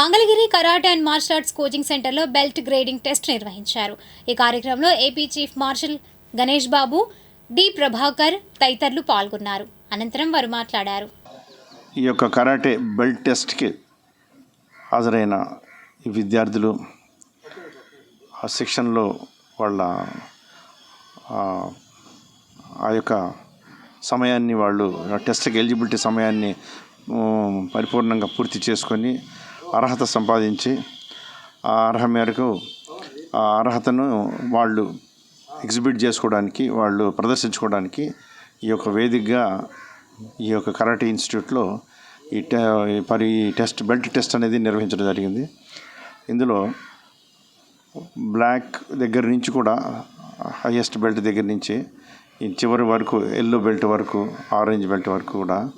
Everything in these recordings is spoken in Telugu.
Mangalagiri karate and martial arts coaching సెంటర్లో బెల్ట్ గ్రేడింగ్ టెస్ట్ నిర్వహించారు. ఈ కార్యక్రమంలో AP chief marshal Ganesh Babu D Prabhakar తదితరులు పాల్గొన్నారు. అనంతరం వారు మాట్లాడారు. ఈ యొక్క కరాటే బెల్ట్ టెస్ట్కి హాజరైన ఈ విద్యార్థులు ఆ శిక్షణలో వాళ్ళ ఆ, యొక్క సమయాన్ని వాళ్ళు ఆ టెస్ట్కి ఎలిజిబిలిటీ సమయాన్ని పరిపూర్ణంగా పూర్తి చేసుకొని అర్హత సంపాదించి ఆ అర్హత మేరకు ఆ అర్హతను వాళ్ళు ఎగ్జిబిట్ చేసుకోవడానికి వాళ్ళు ప్రదర్శించుకోవడానికి ఈ యొక్క వేదికగా ఈ యొక్క కరాటే ఇన్స్టిట్యూట్లో ఈ టె పరి టెస్ట్ బెల్ట్ టెస్ట్ అనేది నిర్వహించడం జరిగింది. ఇందులో బ్లాక్ దగ్గర నుంచి కూడా హయ్యెస్ట్ బెల్ట్ దగ్గర నుంచి ఈ చివరి వరకు ఎల్లో బెల్ట్ వరకు ఆరెంజ్ బెల్ట్ వరకు కూడా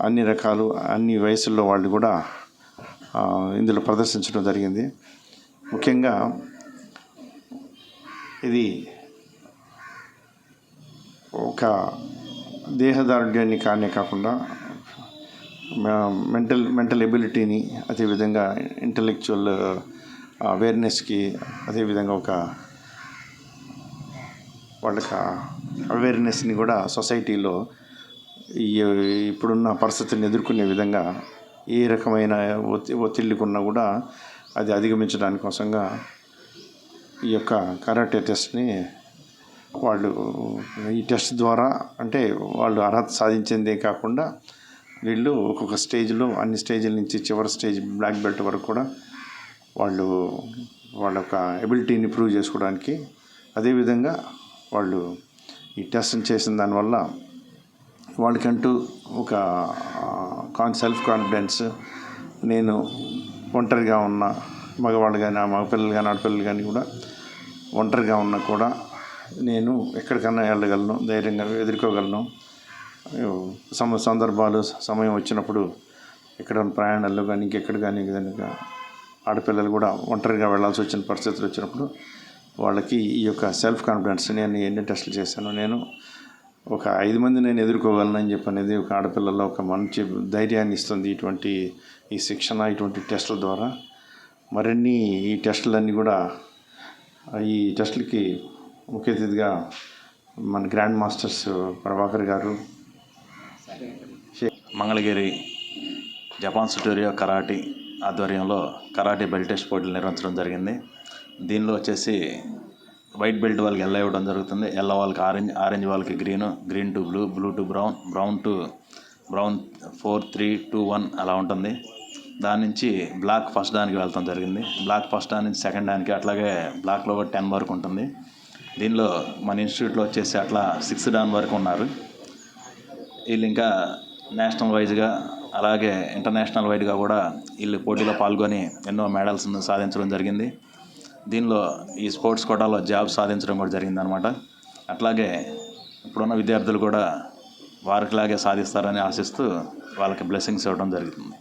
అన్ని రకాలు అన్ని వయసుల్లో వాళ్ళు కూడా ఇందులో ప్రదర్శించడం జరిగింది. ముఖ్యంగా ఇది ఒక దేహదారుఢ్యాన్ని కానే కాకుండా మెంటల్ మెంటల్ ఎబిలిటీని అదేవిధంగా ఇంటలెక్చువల్ అవేర్నెస్కి అదేవిధంగా ఒక వాళ్ళకి అవేర్నెస్ని కూడా సొసైటీలో ఈ ఇప్పుడున్న పరిస్థితులను ఎదుర్కొనే విధంగా ఏ రకమైన ఒత్తి ఒత్తిళ్ళకున్నా కూడా అది అధిగమించడానికి కోసంగా ఈ యొక్క కరాటే టెస్ట్ని వాళ్ళు ఈ టెస్ట్ ద్వారా అంటే వాళ్ళు అర్హత సాధించిందే కాకుండా వీళ్ళు ఒక్కొక్క స్టేజ్లో అన్ని స్టేజ్ల నుంచి చివరి స్టేజ్ బ్లాక్ బెల్ట్ వరకు కూడా వాళ్ళు వాళ్ళ యొక్క ఎబిలిటీని ప్రూవ్ చేసుకోవడానికి అదేవిధంగా వాళ్ళు ఈ టెస్ట్ చేసిన దానివల్ల వాళ్ళకంటూ ఒక కాన్ సెల్ఫ్ కాన్ఫిడెన్స్ నేను ఒంటరిగా ఉన్న మగవాళ్ళు కానీ మగపిల్లలు కానీ ఆడపిల్లలు కానీ కూడా ఒంటరిగా ఉన్నా కూడా నేను ఎక్కడికన్నా వెళ్ళగలను ధైర్యంగా ఎదుర్కోగలను. సమ సందర్భాలు సమయం వచ్చినప్పుడు ఇక్కడ ప్రయాణాల్లో కానీ ఇంకెక్కడ కానీ విధంగా ఆడపిల్లలు కూడా ఒంటరిగా వెళ్ళాల్సి వచ్చిన పరిస్థితులు వచ్చినప్పుడు వాళ్ళకి ఈ యొక్క సెల్ఫ్ కాన్ఫిడెన్స్ నేను ఎన్ని టెస్టులు చేశాను నేను ఒక ఐదు మంది నేను ఎదుర్కోగలనని చెప్పి అనేది ఒక ఆడపిల్లల్లో ఒక మంచి ధైర్యాన్ని ఇస్తుంది ఇటువంటి ఈ శిక్షణ ఇటువంటి టెస్టుల ద్వారా. మరిన్ని ఈ టెస్టులన్నీ కూడా ఈ టెస్టులకి ముఖ్య అతిథిగా మన grand masters Prabhakar garu Mangalagiri Japan studio karate ఆధ్వర్యంలో కరాటీ బెల్ట్ టెస్ట్ పోటీలు నిర్వహించడం జరిగింది. దీనిలో వచ్చేసి వైట్ బెల్ట్ వాళ్ళకి ఎల్లో ఇవ్వడం జరుగుతుంది. ఎల్లో వాళ్ళకి ఆరెంజ్ ఆరెంజ్ వాళ్ళకి green green to blue blue to brown brown to brown four three two one అలా ఉంటుంది. దాని నుంచి బ్లాక్ ఫస్ట్ దానికి వెళ్తాం జరిగింది. బ్లాక్ ఫస్ట్ దాని నుంచి సెకండ్ దానికి అట్లాగే బ్లాక్లో ఒక టెన్ వరకు ఉంటుంది. దీనిలో మన ఇన్స్టిట్యూట్లో వచ్చేసి అట్లా సిక్స్ డాన్ వరకు ఉన్నారు. వీళ్ళు ఇంకా నేషనల్ వైజ్గా అలాగే ఇంటర్నేషనల్ వైడ్గా కూడా వీళ్ళు పోటీలో పాల్గొని ఎన్నో మెడల్స్ను సాధించడం జరిగింది. దీనిలో ఈ స్పోర్ట్స్ కోటాలో జాబ్ సాధించడం కూడా జరిగింది అనమాట అట్లాగే ఇప్పుడున్న విద్యార్థులు కూడా వారికిలాగే సాధిస్తారని ఆశిస్తూ వాళ్ళకి బ్లెస్సింగ్స్ ఇవ్వడం జరుగుతుంది.